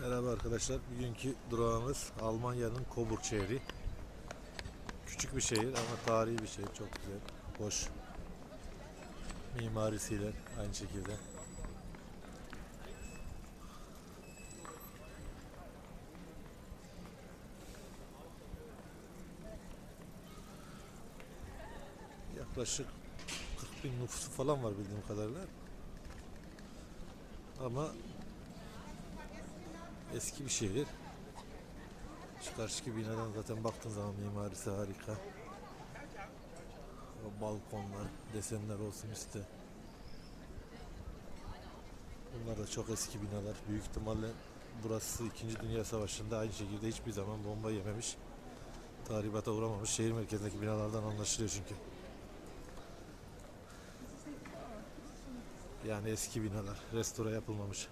Merhaba arkadaşlar. Bugünkü durağımız Almanya'nın Coburg şehri. Küçük bir şehir ama tarihi bir şehir. Çok güzel. Hoş. Mimarisiyle aynı şekilde. Yaklaşık 40 bin nüfusu falan var bildiğim kadarıyla. Ama eski bir şehir. Şu karşıki binadan zaten baktığın zaman mimarisi harika. O balkonlar, desenler olsun üstte. Bunlar da çok eski binalar. Büyük ihtimalle burası 2. Dünya Savaşı'nda aynı şekilde hiçbir zaman bomba yememiş. Tahribata uğramamış. Şehir merkezindeki binalardan anlaşılıyor çünkü. Yani eski binalar. Restore yapılmamış.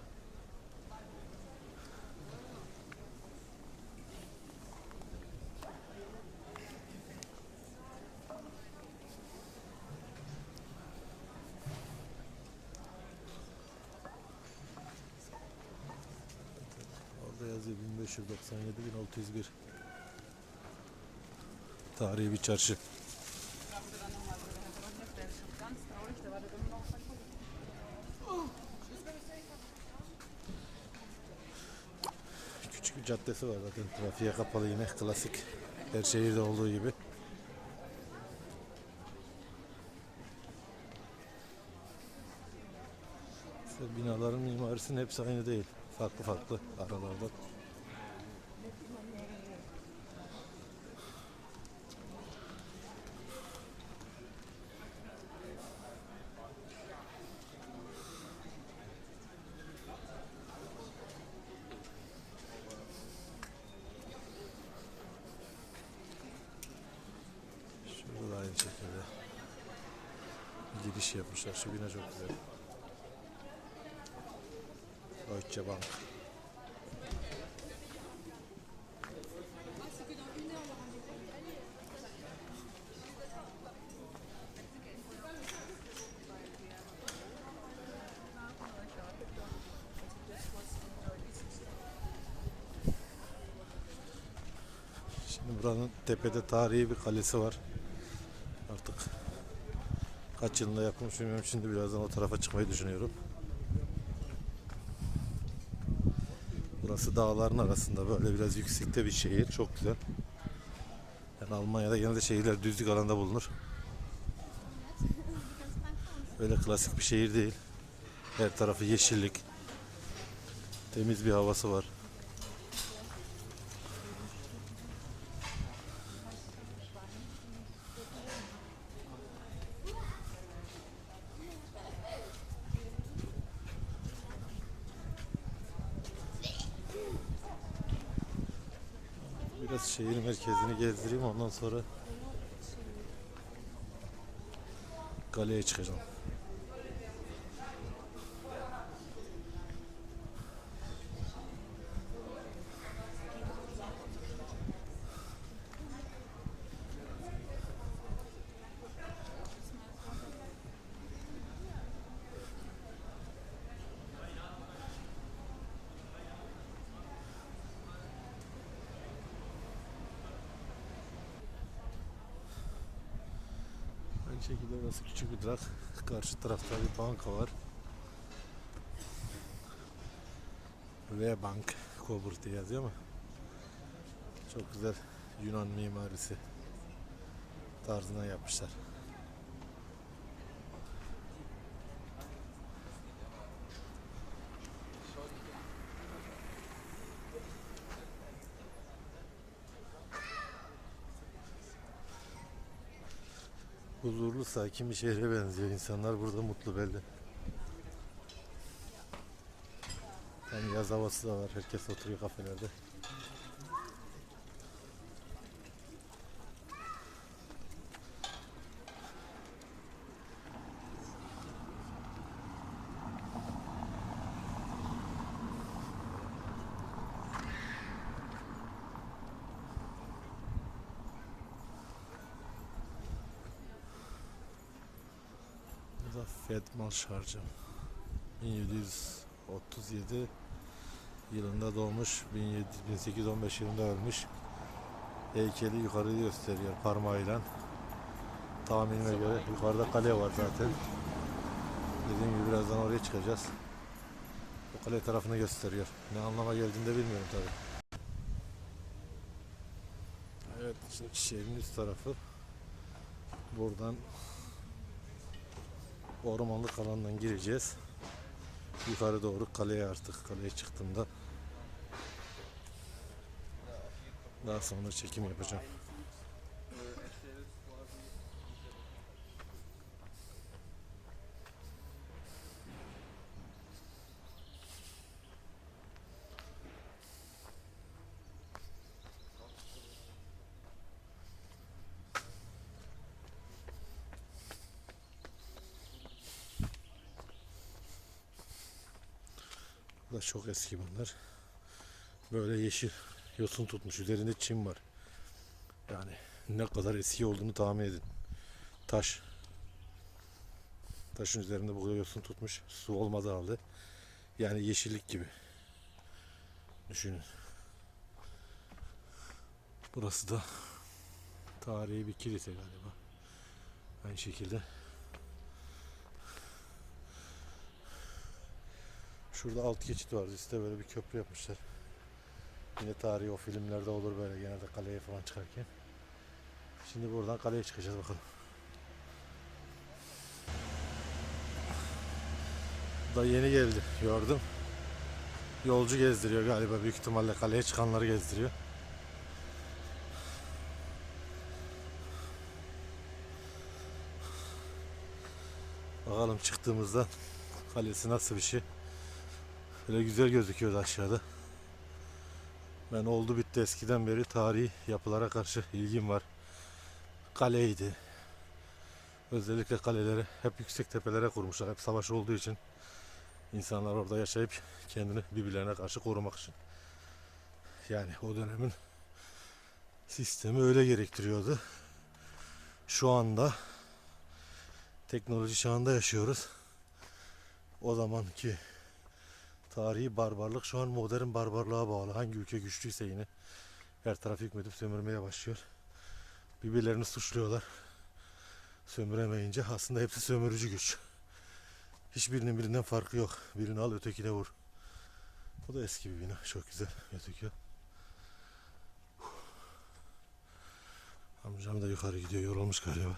597.601 Tarihi bir çarşı. Küçük bir caddesi var zaten trafiğe kapalı yine klasik her şehirde olduğu gibi. Binaların mimarisinin hepsi aynı değil. Farklı farklı aralardan. Giriş yapmışlar. Şu bina çok güzel. Deutsche Bank. Şimdi buranın tepede tarihi bir kalesi var. Artık kaç yılında yapılmış bilmiyorum. Şimdi birazdan o tarafa çıkmayı düşünüyorum. Burası dağların arasında böyle biraz yüksekte bir şehir. Çok güzel. Yani Almanya'da genelde şehirler düzlük alanda bulunur. Böyle klasik bir şehir değil. Her tarafı yeşillik. Temiz bir havası var. Biraz şehir merkezini gezdireyim ondan sonra kaleye çıkacağım. Aynı şekilde burası küçük bir durak. Karşı tarafta bir banka var. V Bank Coburg diye yazıyor ama çok güzel Yunan mimarisi tarzına yapmışlar. Huzurlu, sakin bir şehre benziyor. İnsanlar burada mutlu belli. Hem yaz havası da var. Herkes oturuyor kafelerde. Bu da Fed mal şarjı. 1737 yılında doğmuş, 1700 1815 yılında ölmüş. Heykeli yukarıyı gösteriyor parmağıyla. Tahminime göre yukarıda kale var zaten. Dediğim gibi birazdan oraya çıkacağız. O kale tarafını gösteriyor. Ne anlama geldiğini de bilmiyorum tabi. Evet, şimdi şehrin üst tarafı. Buradan ormanlık alandan gireceğiz. Yukarı doğru kaleye artık kaleye çıktığımda daha sonra çekim yapacağım. Da çok eski bunlar. Böyle yeşil yosun tutmuş. Üzerinde çim var. Yani ne kadar eski olduğunu tahmin edin. Taş. Taşın üzerinde bu kadar yosun tutmuş. Su olmadı halde. Yani yeşillik gibi. Düşünün. Burası da tarihi bir kilise galiba. Aynı şekilde. Şurada alt geçit var. Üstte böyle bir köprü yapmışlar. Yine tarihi o filmlerde olur böyle genelde kaleye falan çıkarken. Şimdi buradan kaleye çıkacağız bakalım. Da yeni geldi gördüm. Yolcu gezdiriyor galiba büyük ihtimalle kaleye çıkanları gezdiriyor. Bakalım çıktığımızda kalesi nasıl bir şey. Böyle güzel gözüküyordu aşağıda. Ben oldu bitti eskiden beri tarihi yapılara karşı ilgim var. Kaleydi. Özellikle kaleleri hep yüksek tepelere kurmuşlar. Hep savaş olduğu için insanlar orada yaşayıp kendini birbirlerine karşı korumak için. Yani o dönemin sistemi öyle gerektiriyordu. Şu anda teknoloji çağında yaşıyoruz. O zamanki tarihi barbarlık şu an modern barbarlığa bağlı. Hangi ülke güçlüyse yine her taraf hükmedip sömürmeye başlıyor. Birbirlerini suçluyorlar. Sömüremeyince aslında hepsi sömürücü güç. Hiçbirinin birinden farkı yok. Birini al ötekine vur. Bu da eski bir bina. Çok güzel gözüküyor. Amcam da yukarı gidiyor. Yorulmuş galiba.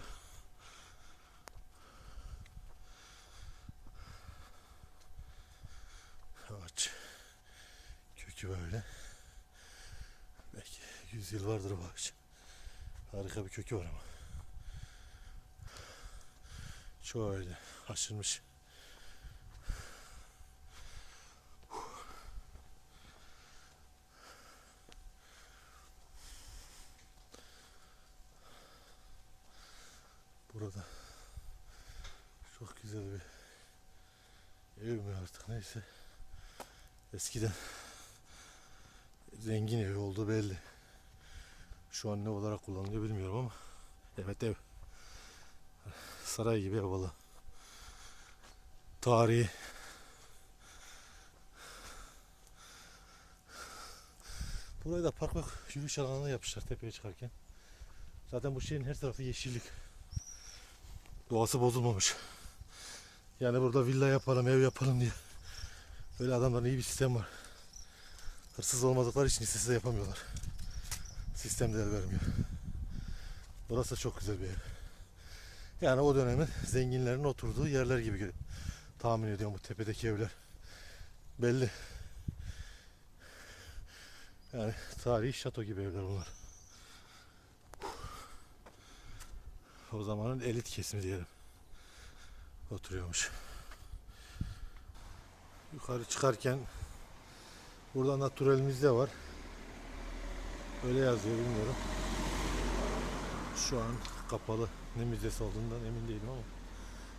Ağaç. Kökü böyle. Belki 100 yıl vardır bu ağaç. Harika bir kökü var ama. Şöyle aşınmış. Burada çok güzel bir ev mi artık neyse. Eskiden zengin evi olduğu belli. Şu an ne olarak kullanılıyor bilmiyorum ama evet ev. Saray gibi ev valla. Tarihi. Burayı da park ve yürüyüş alanına yapmışlar tepeye çıkarken. Zaten bu şehrin her tarafı yeşillik. Doğası bozulmamış. Yani burada villa yapalım, ev yapalım diye. Böyle adamların iyi bir sistem var. Hırsız olmadıkları için de yapamıyorlar. Sistem de el vermiyor. Burası çok güzel bir ev. Yani o dönemin zenginlerin oturduğu yerler gibi tahmin ediyorum bu tepedeki evler. Belli. Yani tarihi şato gibi evler bunlar. O zamanın elit kesimi diyelim. Oturuyormuş. Yukarı çıkarken burada natural müze var. Öyle yazıyor bilmiyorum. Şu an kapalı. Ne müzesi olduğundan emin değilim ama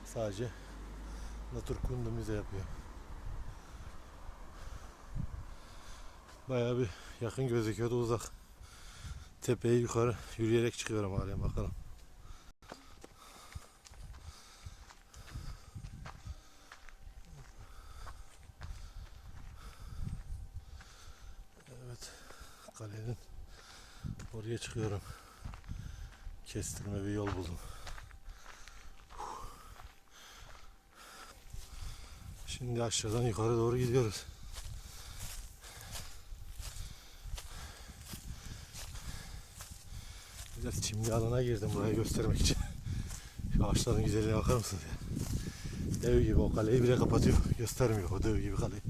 sadece Naturkunde müze yapıyor. Bayağı bir yakın gözüküyordu uzak. Tepeye yukarı yürüyerek çıkıyorum hala bakalım. kalenin oraya çıkıyorum. Kestirme bir yol buldum. Şimdi aşağıdan yukarı doğru gidiyoruz. Biraz çimli alana girdim buraya göstermek için. Şu ağaçların güzelliğine bakar mısınız ya? Dev gibi o kaleyi bile kapatıyor. Göstermiyor o dev gibi kaleyi.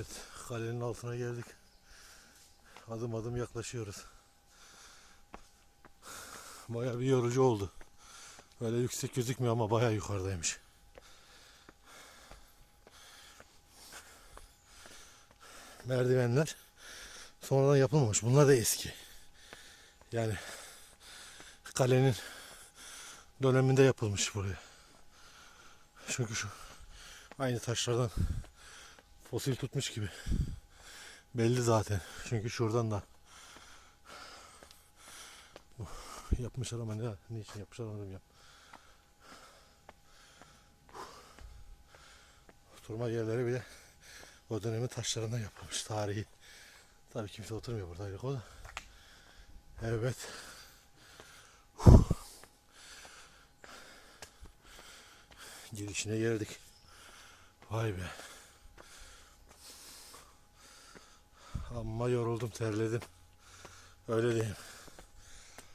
Evet, kalenin altına geldik. Adım adım yaklaşıyoruz. Bayağı bir yorucu oldu. Böyle yüksek gözükmüyor ama bayağı yukarıdaymış. Merdivenler sonradan yapılmamış. Bunlar da eski. Yani kalenin döneminde yapılmış buraya. Çünkü şu aynı taşlardan fosil tutmuş gibi. Belli zaten. Çünkü şuradan da yapmışlar ama ne, ne için yapmışlar onu bilmiyorum. Oturma yerleri bile o dönemin taşlarından yapılmış tarihi. Tabii kimse oturmuyor burada ayrıca o da. Evet. Girişine geldik. Vay be. Amma yoruldum, terledim. Öyle diyeyim.